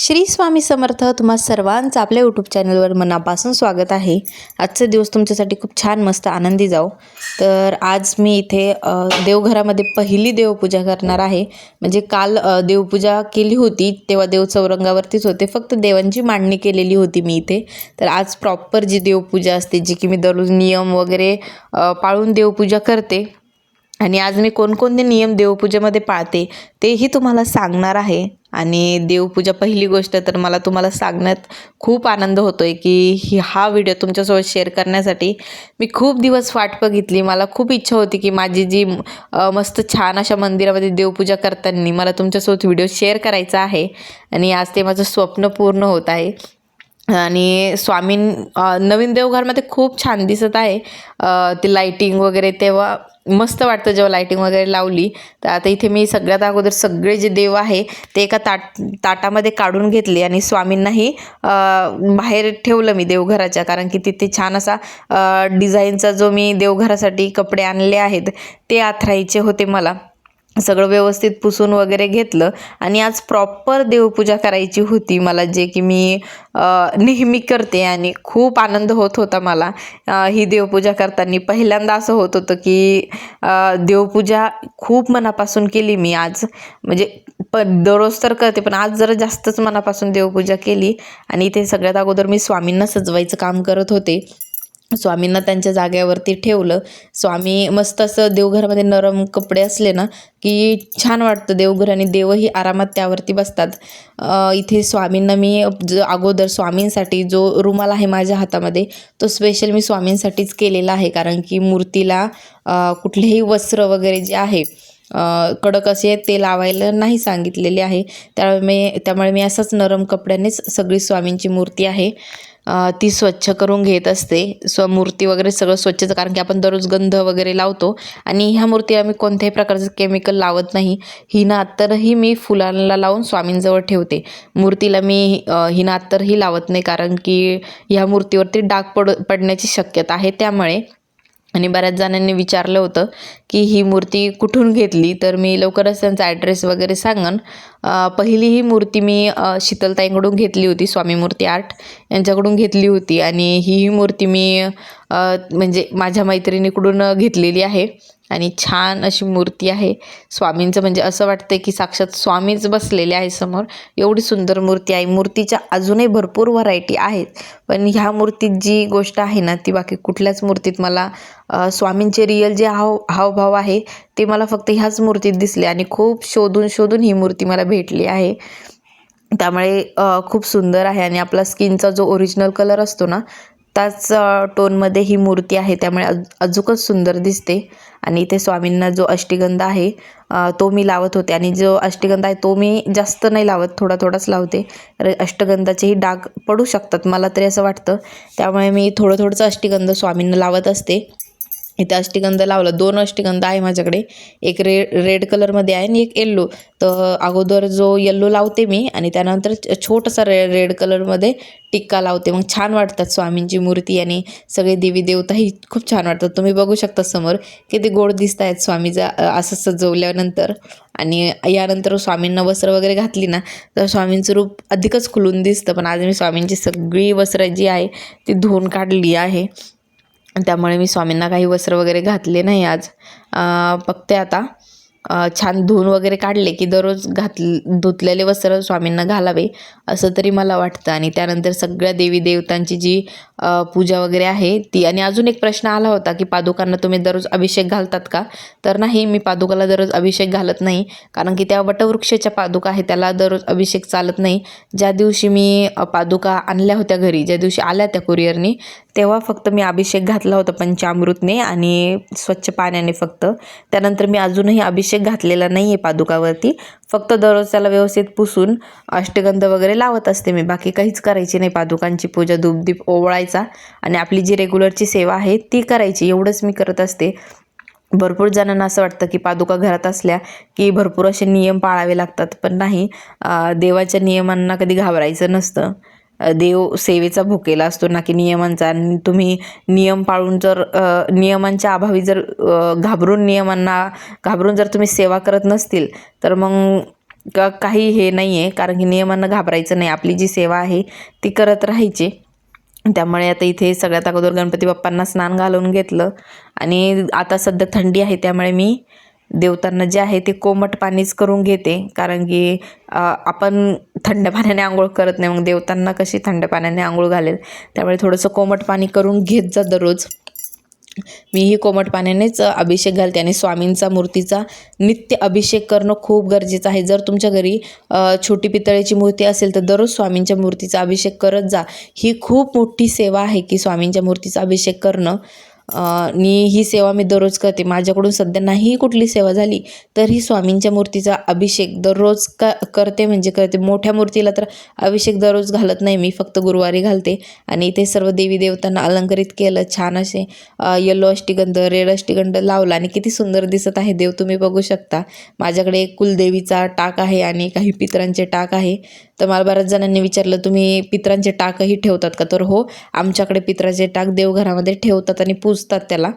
श्री स्वामी समर्थ तुम्हा सर्वांचं आपल्या यूट्यूब चॅनलवर मनापासून स्वागत आहे. आजचे दिवस तुमच्यासाठी खूप छान मस्त आनंदी जाओ तर आज मी इथे देवघरामध्ये पहिली देवपूजा करणार आहे. म्हणजे काल देवपूजा केली होती तेव्हा देव चौरंगावरतीच होते. फक्त देवांची मांडणी केलेली होती मी इथे. तर आज प्रॉपर जी देवपूजा असते जी की मी दररोज नियम वगैरे पाळून देवपूजा करते. आणि आज मी कोणकोणते नियम देवपूजेमध्ये पाळते तेही तुम्हाला सांगणार आहे. आणि देवपूजा पहिली गोष्ट तर मला तुम्हाला सांगण्यात खूप आनंद होतो आहे की ही हा व्हिडिओ तुमच्यासोबत शेअर करण्यासाठी मी खूप दिवस वाट बघितली. मला खूप इच्छा होती की माझी जी मस्त छान अशा मंदिरामध्ये देवपूजा करताना मला तुमच्यासोबत व्हिडिओ शेअर करायचा आहे. आणि आज ते माझं स्वप्न पूर्ण होत आहे. आणि स्वामीं नवीन देवघरमध्ये खूप छान दिसत आहे. ती ते लाईटिंग वगैरे तेव्हा मस्त वाटतं जेव्हा लायटिंग वगैरे लावली. तर आता इथे मी सगळ्यात अगोदर सगळे जे देव आहे ते एका ताट ताटामध्ये काढून घेतले आणि स्वामींनाही बाहेर ठेवलं मी देवघराच्या. कारण की तिथे छान असा डिझाईनचा जो मी देवघरासाठी कपडे आणले आहेत ते आथरायचे होते मला. सगळं व्यवस्थित पुसून वगैरे घेतलं आणि आज प्रॉपर देवपूजा करायची होती. मला जे की मी नेहमी करते आणि खूप आनंद होत होता मला. ही देवपूजा करताना पहिल्यांदा असं होत होतं की देवपूजा खूप मनापासून केली मी आज. म्हणजे पण दररोज तर करते पण आज जरा जास्तच मनापासून देवपूजा केली. आणि इथे सगळ्यात अगोदर मी स्वामींना सजवायचं काम करत होते. स्वामींना त्यांच्या जाग्यावरती ठेवलं. स्वामी मस्त असं देवघरामध्ये नरम कपडे असले ना की छान वाटतं देवघर आणि देवही आरामात त्यावरती बसतात. इथे स्वामींना मी ज अगोदर स्वामींसाठी जो रुमाल आहे माझ्या हातामध्ये तो स्पेशल मी स्वामींसाठीच केलेला आहे. कारण की मूर्तीला कुठलेही वस्त्र वगैरे जे आहे कडक असे ते लावायला नाही सांगितलेले आहे. त्यामुळे मी त्यामुळे मी असंच नरम कपड्यानेच सगळी स्वामींची मूर्ती आहे. ती स्वच्छ करून घेत असते. स्व मूर्ती वगैरे सगळं स्वच्छच कारण की आपण दररोज गंध वगैरे लावतो. आणि ह्या मूर्तीला आम्ही कोणत्याही प्रकारचं केमिकल लावत नाही. हिना अत्तरही मी फुलांना लावून स्वामींजवळ ठेवते. मूर्तीला मी हिना अत्तरही लावत नाही कारण की ह्या मूर्तीवरती डाग पड पडण्याची शक्यता आहे त्यामुळे. आणि बऱ्याच जणांनी विचारलं होतं की ही मूर्ती कुठून घेतली? तर मी लवकरच त्यांचा ॲड्रेस वगैरे सांगन. पहिली ही मूर्ती मी शीतलताईंकडून घेतली होती स्वामी मूर्ती आर्ट. यांच्याकडून घेतली होती आणि ही ही मूर्ती मी म्हणजे माझ्या मैत्रिणीकडून घेतलेली आहे. आणि छान अशी मूर्ती आहे. स्वामींचं म्हणजे असं वाटतं की साक्षात स्वामीच बसलेले आहे समोर. एवढी सुंदर मूर्ती आहे. मूर्तीच्या अजूनही भरपूर व्हरायटी आहेत. पण ह्या मूर्तीत जी गोष्ट आहे ना ती बाकी कुठल्याच मूर्तीत मला स्वामींचे रियल जे हाव हावभाव आहे ते मला फक्त ह्याच मूर्तीत दिसले आणि खूप शोधून शोधून ही मूर्ती मला भेटली आहे. त्यामुळे खूप सुंदर आहे आणि आपला स्किनचा जो ओरिजिनल कलर असतो ना त्याच टोनमध्ये ही मूर्ती आहे. त्यामुळे अज अजूकच सुंदर दिसते. आणि इथे स्वामींना जो अष्टिगंध आहे तो मी लावत होते. आणि जो अष्टगंध आहे तो मी जास्त नाही लावत थोडा थोडाच लावते. अष्टगंधाचेही डाग पडू शकतात मला तरी असं वाटतं. त्यामुळे मी थोडं थोडंसं अष्टिगंध स्वामींना लावत असते. इथे अष्टिगंध लावलं. दोन अष्टिगंध आहे माझ्याकडे. एक रे रेड कलरमध्ये आहे आणि एक येल्लो तर अगोदर जो येल्लो लावते मी आणि त्यानंतर छोटासा रे रेड कलरमध्ये टिक्का लावते. मग छान वाटतात स्वामींची मूर्ती आणि सगळे देवी देवताही खूप छान वाटतात. तुम्ही बघू शकता समोर किती गोड दिसत आहेत स्वामीचं असं सजवल्यानंतर. आणि यानंतर स्वामींना वस्त्र वगैरे घातली ना तर स्वामींचं रूप अधिकच खुलून दिसतं. पण आज मी स्वामींची सगळी वस्त्र जी आहे ती धुवून काढली आहे. त्यामुळे मी स्वामींना काही वस्त्र वगैरे घातले नाही आज. फक्त बघते आता. छान धुवून वगैरे काढले की दररोज घात धुतलेले वस्त्र स्वामींना घालावे असं तरी मला वाटतं. आणि त्यानंतर सगळ्या देवी देवतांची जी पूजा वगैरे आहे ती आणि अजून एक प्रश्न आला होता की पादुकांना तुम्ही दररोज अभिषेक घालतात का? तर नाही मी पादुकाला दररोज अभिषेक घालत नाही. कारण की त्या वटवृक्षाच्या पादुका आहे त्याला दररोज अभिषेक चालत नाही. ज्या दिवशी मी पादुका आणल्या होत्या घरी ज्या दिवशी आल्या त्या कुरिअरनी तेव्हा फक्त मी अभिषेक घातला होता पंचामृतने आणि स्वच्छ पाण्याने फक्त. त्यानंतर मी अजूनही अभिषेक घातलेला नाही आहे पादुकावरती. फक्त दररोज त्याला व्यवस्थित पुसून अष्टगंध वगैरे लावत असते मी. बाकी काहीच करायची नाही. पादुकांची पूजा धूपदीप ओवळायचा आणि आपली जी रेग्युलरची सेवा आहे ती करायची. एवढंच मी करत असते. भरपूर जणांना असं वाटतं की पादुका घरात असल्या की भरपूर असे नियम पाळावे लागतात. पण नाही. देवाच्या नियमांना कधी घाबरायचं नसतं. देव सेवेचा भुकेला असतो ना की नियमांचा आणि तुम्ही नियम पाळून जर नियमांच्या अभावी जर घाबरून नियमांना घाबरून जर तुम्ही सेवा करत नसतील तर मग का काही हे नाही आहे कारण की नियमांना घाबरायचं नाही. आपली जी सेवा आहे ती करत राहायची. त्यामुळे आता इथे सगळ्यात अगोदर गणपती बाप्पांना स्नान घालून घेतलं. आणि आता सध्या थंडी आहे त्यामुळे मी देवतांना जे आहे ते कोमट पाणीच करून घेते. कारण की आपण थंड पाण्याने आंघोळ करत नाही मग देवतांना कशी थंड पाण्याने आंघोळ घालेल? त्यामुळे थोडंसं कोमट पाणी करून घेत जा दररोज. मीही कोमट पाण्यानेच अभिषेक घालते आणि स्वामींचा मूर्तीचा नित्य अभिषेक करणं खूप गरजेचं आहे. जर तुमच्या घरी छोटी पितळेची मूर्ती असेल तर दररोज स्वामींच्या मूर्तीचा अभिषेक करत जा. ही खूप मोठी सेवा आहे की स्वामींच्या मूर्तीचा अभिषेक करणं. नी आणि ही सेवा मी दररोज करते. माझ्याकडून सध्या नाही कुठली सेवा झाली तरी स्वामींच्या मूर्तीचा अभिषेक दररोज क करते म्हणजे करते. मोठ्या मूर्तीला तर अभिषेक दररोज घालत नाही मी फक्त गुरुवारी घालते. आणि इथे सर्व देवी देवतांना अलंकरित केलं छान असे येलो अष्टीगंध रेड अष्टीगंध लावला. आणि किती सुंदर दिसत आहे देव तुम्ही बघू शकता. माझ्याकडे एक कुलदेवीचा टाक आहे आणि काही पितरांचे टाक आहे. तर मला बऱ्याच जणांनी विचारलं तुम्ही पित्रांचे टाकही ठेवतात का? तर हो आमच्याकडे पितराचे टाक देवघरामध्ये ठेवतात आणि पूजतात त्याला.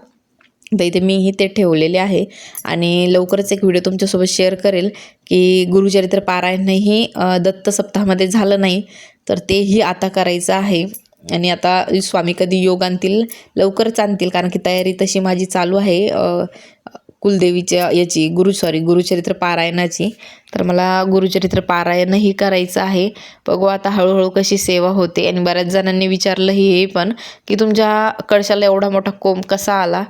तर इथे मीही ते ठेवलेले आहे. आणि लवकरच एक व्हिडिओ तुमच्यासोबत शेअर करेल की गुरुचरित्र पारायणही दत्त सप्ताहामध्ये झालं नाही तर तेही आता करायचं आहे. आणि आता स्वामी कधी योग आणतील लवकरच आणतील कारण की तयारी तशी माझी चालू आहे. कुलदेवीच्या याची गुरु सॉरी गुरुचरित्र पारायणाची. तर मला गुरुचरित्र पारायणही करायचं आहे. बघू आता हळूहळू कशी सेवा होते. आणि बऱ्याच जणांनी विचारलंही हे पण की तुमच्या कळशाला एवढा मोठा कोंब कसा आला?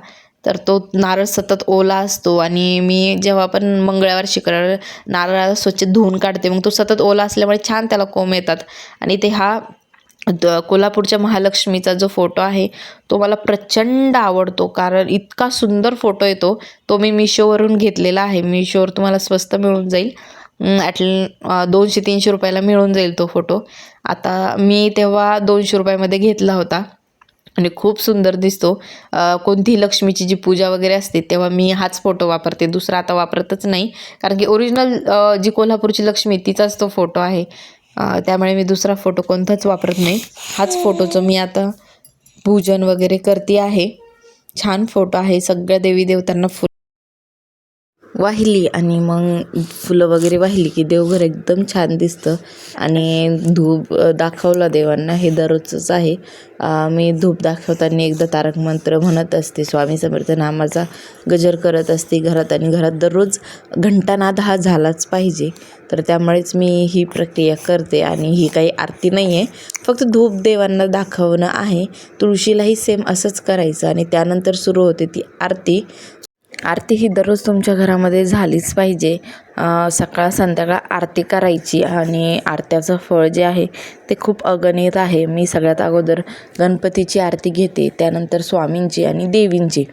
तर तो नारळ सतत ओला असतो आणि मी जेव्हा पण मंगळवार शिखर नारळ स्वच्छ धुवून काढते मग तो सतत ओला असल्यामुळे छान त्याला कोंब येतात. आणि ते हा कोल्हापूरच्या महालक्ष्मीचा जो फोटो आहे तो मला प्रचंड आवडतो. कारण इतका सुंदर फोटो येतो. तो मी मिशोवरून घेतलेला आहे. मिशोवर तुम्हाला स्वस्त मिळून जाईल. ॲट दोनशे तीनशे रुपयाला मिळून जाईल तो फोटो. आता मी तेव्हा दोनशे रुपयामध्ये घेतला होता. आणि खूप सुंदर दिसतो. कोणतीही लक्ष्मीची जी पूजा वगैरे असते तेव्हा मी हाच फोटो वापरते. दुसरा आता वापरतच नाही. कारण की ओरिजिनल जी कोल्हापूरची लक्ष्मी तिचाच तो फोटो आहे. त्यामुळे मी दुसरा फोटो कोणताच वापरत नाही. हाच फोटोचं मी आता पूजन वगैरे करते आहे. छान फोटो आहे. सगळ्या देवी देवतांना फुल वाहिली आणि मग फुलं वगैरे वाहिली की देवघर एकदम छान दिसतं. आणि धूप दाखवला देवांना हे दररोजच आहे. मी धूप दाखवताना एकदा तारक मंत्र म्हणत असते स्वामी समर्थ नामाचा गजर करत असते घरात आणि घरात दररोज घंटानाद हा झालाच पाहिजे. तर त्यामुळेच मी ही प्रक्रिया करते आणि ही काही आरती नाही आहे फक्त धूप देवांना दाखवणं आहे. तुळशीलाही सेम असंच करायचं आणि त्यानंतर सुरू होते ती आरती. आरती ही दररोज तुमच्या घरामध्ये झालीच पाहिजे. सकाळ संध्याकाळ आरती करायची आणि आरत्याचं फळ जे आहे ते खूप अगणित आहे. मी सगळ्यात अगोदर गणपतीची आरती घेते त्यानंतर स्वामींची आणि देवींची.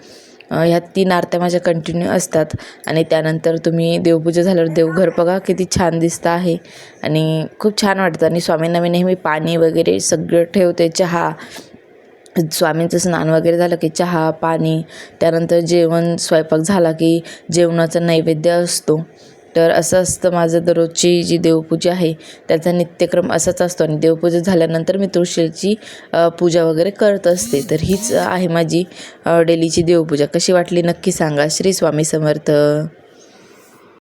ह्या तीन आरत्या माझ्या कंटिन्यू असतात आणि त्यानंतर तुम्ही देवपूजा झाल्यावर देवघर बघा किती छान दिसतं आहे. आणि खूप छान वाटतं आणि स्वामींना मी नेहमी पाणी वगैरे सगळं ठेवते चहा स्वामींचं स्नान वगैरे झालं की चहा पाणी त्यानंतर जेवण स्वयंपाक झाला की जेवणाचा नैवेद्य असतो. तर असं असतं माझं दररोजची जी देवपूजा आहे त्याचा नित्यक्रम असाच असतो. आणि देवपूजा झाल्यानंतर मी तुळशीची पूजा वगैरे करत असते. तर हीच आहे माझी डेलीची देवपूजा. कशी वाटली नक्की सांगा. श्री स्वामी समर्थ.